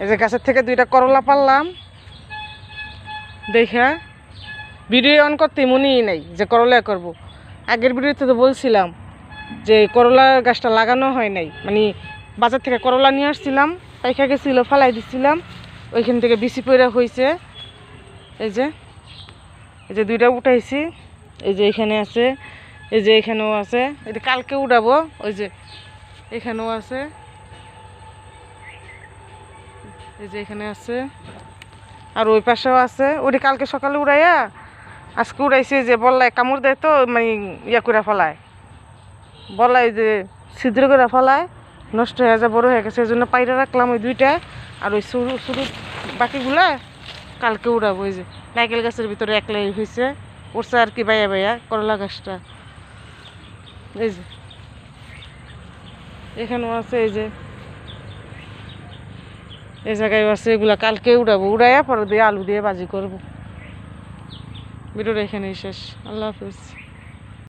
এই যে গাছের থেকে দুইটা করলা পারলাম। দেখা ভিডিও অন করতে মনেই নেই যে করলা করব। আগের ভিডিওতে তো বলছিলাম যে করলা গাছটা লাগানো হয় নাই। মানে বাজার থেকে করলা নিয়ে আসছিলাম, পাইখা গেছিল, ফালাই দিছিলাম, ওইখান থেকে বিসি পয়রা হয়েছে এই যে এই যে দুইটা উঠাইছি, এই যে এখানে আছে, এই যে এখানেও আছে এটা কালকে উঠাবো, ওই যে এখানেও আছে। এই যে এখানে আছে। আর ওই পাশেও আছে। ওটি কালকে সকালে উড়াইয়া, আজকে উড়াইছে যে বললাই কামড় দেয় তো মানে ইয়া করে ফেলায়। বলাই যে ছিদ্র করে ফেলায়, নষ্ট হয়ে যায়, বড় হয়ে গেছে। এই জন্য পাইরা রাখলাম ওই দুইটা। আর ওই সরু সরু বাকিগুলা কালকে উড়াবো। ওই যে নাইকেল গাছের ভিতরে একলাই হয়েছে উঠছে আর কি বাইয়া বাইয়া, করলা গাছটা। এই যে। এখানেও আছে, এই যে এই জায়গায় আছে, এগুলা কালকে উড়াবো। উড়াইয়া পরে দিয়ে আলু দিয়ে বাজি করব। ভিডিওটা এখানেই শেষ। আল্লাহ হাফিজ।